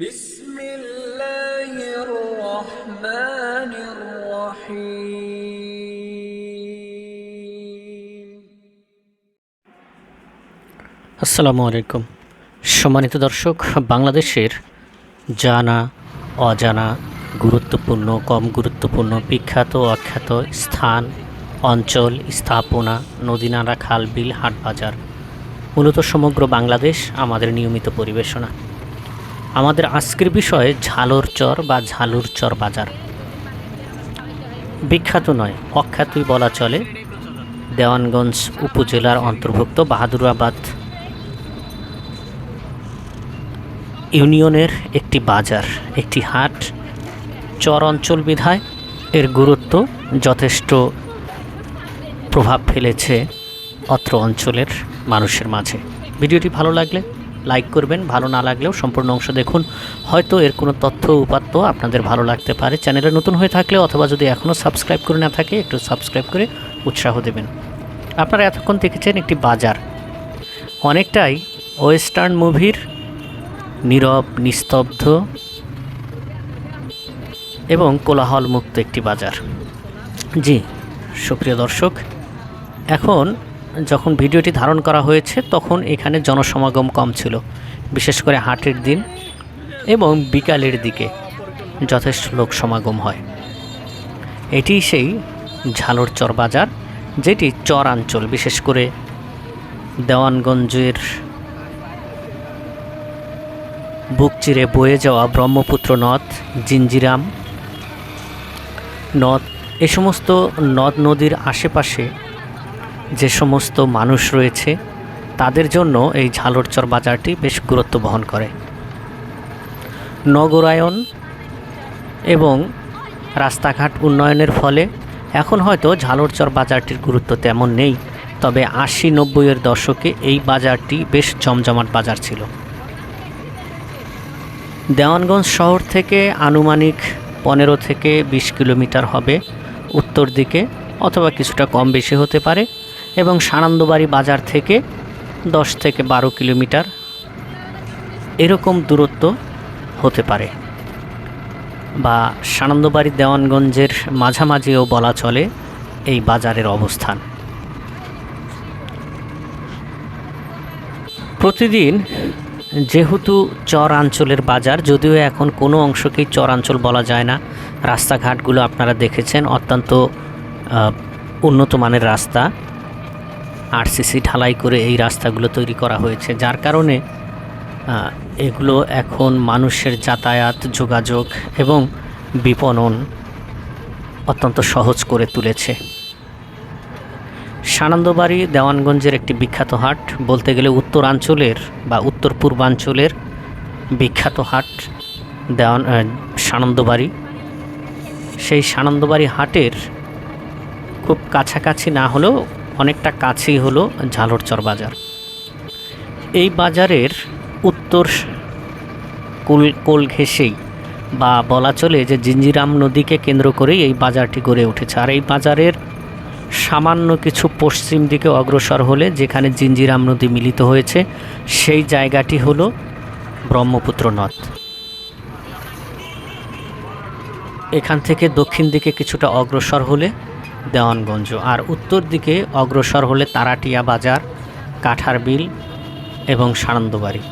আসসালামু আলাইকুম। সম্মানিত দর্শক, বাংলাদেশের জানা, অজানা, গুরুত্বপূর্ণ, কম গুরুত্বপূর্ণ, বিখ্যাত, অখ্যাত স্থান, অঞ্চল, স্থাপনা, নদীনালা, খাল, বিল হাট বাজার মূলত সমগ্র বাংলাদেশ আমাদের নিয়মিত পরিবেশনা। আমাদের আজকের বিষয় ঝালর চর বা ঝালুর চর বাজার। বিখ্যাত নয়, অখ্যাতই বলা চলে দেওয়ানগঞ্জ উপজেলার অন্তর্ভুক্ত বাহাদুরাবাদ ইউনিয়নের একটি বাজার, একটি হাট। চর অঞ্চল বিধায় এর গুরুত্ব যথেষ্ট প্রভাব ফেলেছে অত্র অঞ্চলের মানুষের মাঝে। ভিডিওটি ভালো লাগলে লাইক করবেন, ভালো না লাগলেও সম্পূর্ণ অংশ দেখুন। হয়তো এর কোনো তথ্য, উপাত্ত আপনাদের ভালো লাগতে পারে। চ্যানেলে নতুন হয়ে থাকলে অথবা যদি এখনও সাবস্ক্রাইব করে না থাকে, একটু সাবস্ক্রাইব করে উৎসাহ দেবেন। আপনারা এতক্ষণ দেখেছেন একটি বাজার। অনেকটাই ওয়েস্টার্ন মুভির নীরব, নিস্তব্ধ এবং কোলাহলমুক্ত একটি বাজার। জি, সুপ্রিয় দর্শক, এখন যখন ভিডিওটি ধারণ করা হয়েছে, তখন এখানে জনসমাগম কম ছিল, বিশেষ করে হাটের দিন এবং বিকালের দিকে যথেষ্ট লোক সমাগম হয়। এটি সেই ঝালর চর বাজার, যেটি চর চরাঞ্চল বিশেষ করে দেওয়ানগঞ্জের বুক চিরে বয়ে যাওয়া ব্রহ্মপুত্র নদ জিঞ্জিরাম নদ, এ সমস্ত নদ নদীর আশেপাশে যে সমস্ত মানুষ রয়েছে, তাদের জন্য এই ঝালরচর বাজারটি বেশ গুরুত্ব বহন করে। নগরায়ন এবং রাস্তাঘাট উন্নয়নের ফলে এখন হয়তো ঝালরচর বাজারটির গুরুত্ব তেমন নেই, তবে আশি নব্বইয়ের দশকে এই বাজারটি বেশ জমজমাট বাজার ছিল। দেওয়ানগঞ্জ শহর থেকে আনুমানিক পনেরো থেকে বিশ কিলোমিটার হবে, উত্তর দিকে অথবা কিছুটা কম বেশি হতে পারে। এবং সানন্দবাড়ি বাজার থেকে দশ থেকে বারো কিলোমিটার এরকম দূরত্ব হতে পারে বা সানন্দবাড়ি দেওয়ানগঞ্জের মাঝামাঝিও বলা চলে এই বাজারের অবস্থান। প্রতিদিন যেহেতু চরাঞ্চলের বাজার, যদিও এখন কোনো অংশকেই চরাঞ্চল বলা যায় না, রাস্তাঘাটগুলো আপনারা দেখেছেন, অত্যন্ত উন্নত মানের রাস্তা। আরসিসি ঢালাই করে এই রাস্তাগুলো তৈরি করা হয়েছে, যার কারণে এগুলো এখন মানুষের যাতায়াত, যোগাযোগ এবং বিপণন অত্যন্ত সহজ করে তুলেছে। সানন্দবাড়ি দেওয়ানগঞ্জের একটি বিখ্যাত হাট, বলতে গেলে উত্তরাঞ্চলের বা উত্তর পূর্বাঞ্চলের বিখ্যাত হাট দেওয়ান সানন্দবাড়ি। সেই সানন্দবাড়ি হাটের খুব কাছাকাছি না হলেও অনেকটা কাছেই হলো ঝালরচর বাজার। এই বাজারের উত্তর কোল কোল ঘেঁষেই বা বলা চলে যে জিঞ্জিরাম নদীকে কেন্দ্র করেই এই বাজারটি গড়ে উঠেছে। আর এই বাজারের সামান্য কিছু পশ্চিম দিকে অগ্রসর হলে যেখানে জিঞ্জিরাম নদী মিলিত হয়েছে, সেই জায়গাটি হলো ব্রহ্মপুত্র নদ। এখান থেকে দক্ষিণ দিকে কিছুটা অগ্রসর হলে দেওয়ানগঞ্জ। আর উত্তর দিকে অগ্রসর হলে তারাটিয়া বাজার, কাঠার বিল এবং সানন্দবাড়ি।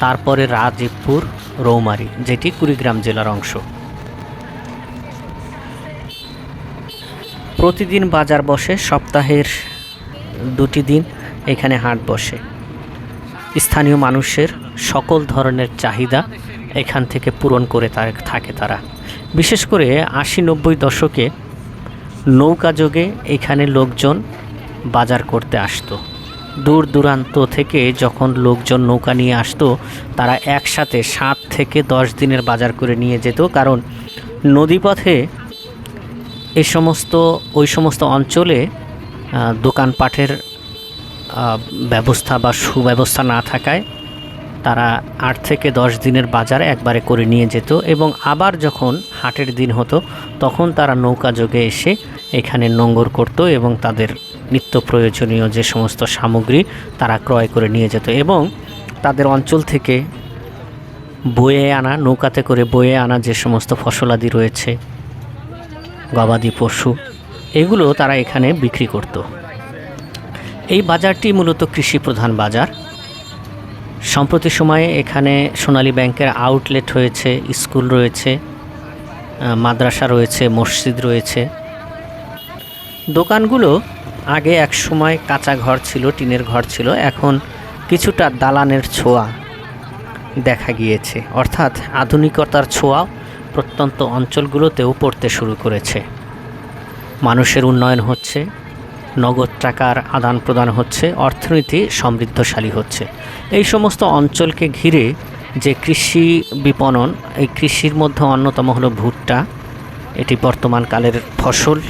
তারপরে রাজীবপুর, রৌমারি, যেটি কুড়িগ্রাম জেলার অংশ। প্রতিদিন বাজার বসে, সপ্তাহের দুটি দিন এখানে হাট বসে। স্থানীয় মানুষের সকল ধরনের চাহিদা এখান থেকে পূরণ করে থাকে তারা। বিশেষ করে আশি নব্বই দশকে নৌকা যোগে এখানে লোকজন বাজার করতে আসতো। দূর দূরান্ত থেকে যখন লোকজন নৌকা নিয়ে আসতো তারা একসাথে সাত থেকে দশ দিনের বাজার করে নিয়ে যেত কারণ নদীপথে এ সমস্ত ওই সমস্ত অঞ্চলে আহ, দোকানপাটের ব্যবস্থা বা সুব্যবস্থা না থাকায় তারা আট থেকে দশ দিনের বাজার একবারে করে নিয়ে যেত এবং আবার যখন হাটের দিন হতো, তখন তারা নৌকা যোগে এসে এখানে নোঙ্গর করত এবং তাদের নিত্য প্রয়োজনীয় যে সমস্ত সামগ্রী তারা ক্রয় করে নিয়ে যেত এবং তাদের অঞ্চল থেকে বয়ে আনা, নৌকাতে করে বয়ে আনা যে সমস্ত ফসলাদি রয়েছে, গবাদি পশু, এগুলো তারা এখানে বিক্রি করত। এই বাজারটি মূলত কৃষি প্রধান বাজার। সম্প্রতি সময়ে এখানে সোনালী ব্যাংকের আউটলেট হয়েছে স্কুল রয়েছে মাদ্রাসা রয়েছে, মসজিদ রয়েছে। দোকানগুলো আগে এক সময় কাঁচা ঘর ছিল, টিনের ঘর ছিল, এখন কিছুটা দালানের ছোঁয়া দেখা গিয়েছে। অর্থাৎ আধুনিকতার ছোঁয়া প্রত্যন্ত অঞ্চলগুলোতেও পড়তে শুরু করেছে। মানুষের উন্নয়ন হচ্ছে নগদ টাকার আদান প্রদান হচ্ছে, অর্থনীতি সমৃদ্ধশালী হচ্ছে। এই সমস্ত অঞ্চলকে ঘিরে যে কৃষি বিপণন, এই কৃষির মধ্যে অন্যতম হলো ভুট্টা, এটি বর্তমান কালের ফসল।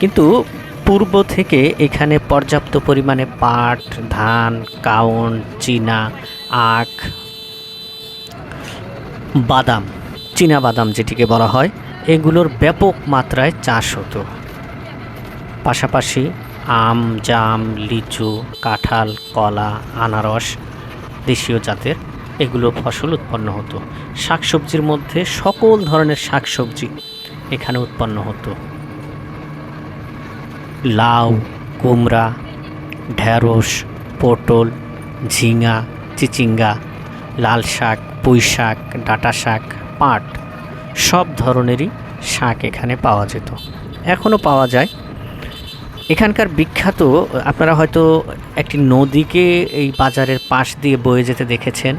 কিন্তু পূর্ব থেকে এখানে পর্যাপ্ত পরিমাণে পাট, ধান, কাউন, চীনা, আখ, বাদাম, চীনা বাদাম যেটিকে বলা হয়, এগুলোর ব্যাপক মাত্রায় চাষ হতো। পাশাপাশি আম, জাম, লিচু, কাঁঠাল, কলা, আনারস দেশীয় জাতের এগুলো ফসল উৎপন্ন হতো। শাকসবজির মধ্যে সকল ধরনের শাকসবজি এখানে উৎপন্ন হতো। লাউ, কুমড়া ঢ্যাঁড়স পটল, ঝিঙা, চিচিঙ্গা, লাল শাক, পুঁই শাক, ডাঁটা শাক, পাট সব ধরনেরই শাক এখানে পাওয়া যেত। এখনও পাওয়া যায় এখানকার বিখ্যাত, আপনারা হয়তো একটি নদীকে এই বাজারের পাশ দিয়ে বয়ে যেতে দেখেছেন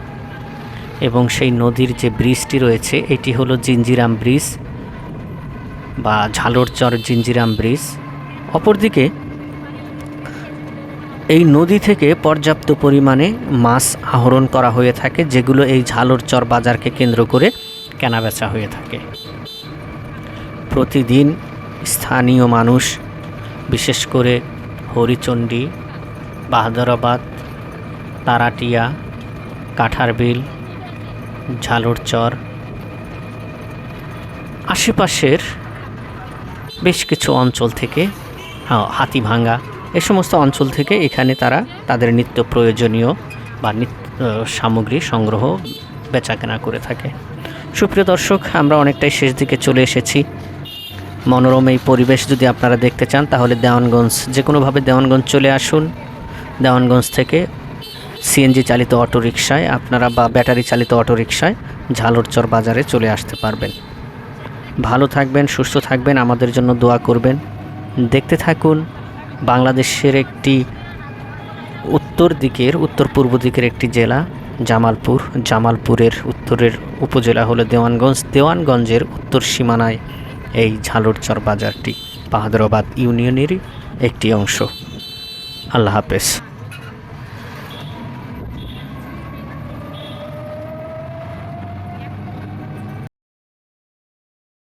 এবং সেই নদীর যে ব্রিজটি রয়েছে, এটি হলো জিঞ্জিরাম ব্রিজ বা ঝালরচর জিঞ্জিরাম ব্রিজ। অপরদিকে, এই নদী থেকে পর্যাপ্ত পরিমাণে মাছ আহরণ করা হয়ে থাকে, যেগুলো এই ঝালরচর বাজারকে কেন্দ্র করে কেনাবেচা হয়ে থাকে। প্রতিদিন স্থানীয় মানুষ বিশেষ করে হরিচণ্ডী বাহাদুরাবাদ তারাটিয়া কাঠারবিল ঝালরচর। আশেপাশের বেশ কিছু অঞ্চল থেকে হ্যাঁ, হাতিভাঙ্গা এ সমস্ত অঞ্চল থেকে এখানে তারা তাদের নিত্য প্রয়োজনীয় বা নিত্য সামগ্রী সংগ্রহ বেচাকেনা করে থাকে। সুপ্রিয় দর্শক আমরা অনেকটাই শেষ দিকে চলে এসেছি। মনোরম এই পরিবেশ যদি আপনারা দেখতে চান, তাহলে দেওয়ানগঞ্জ যে কোনোভাবে দেওয়ানগঞ্জ চলে আসুন। দেওয়ানগঞ্জ থেকে সিএনজি চালিত অটোরিকশায় আপনারা বা ব্যাটারি চালিত অটোরিকশায় ঝালরচর বাজারে চলে আসতে পারবেন। ভালো থাকবেন, সুস্থ থাকবেন, আমাদের জন্য দোয়া করবেন। দেখতে থাকুন, বাংলাদেশের একটি উত্তর দিকের উত্তর পূর্ব দিকের একটি জেলা, জামালপুর। জামালপুরের উত্তরের উপজেলা হলো দেওয়ানগঞ্জ। দেওয়ানগঞ্জের উত্তর সীমানায় এই ঝালুরচর বাজারটি বাহাদুরাবাদ ইউনিয়নেরই একটি অংশ। আল্লাহ হাফেজ।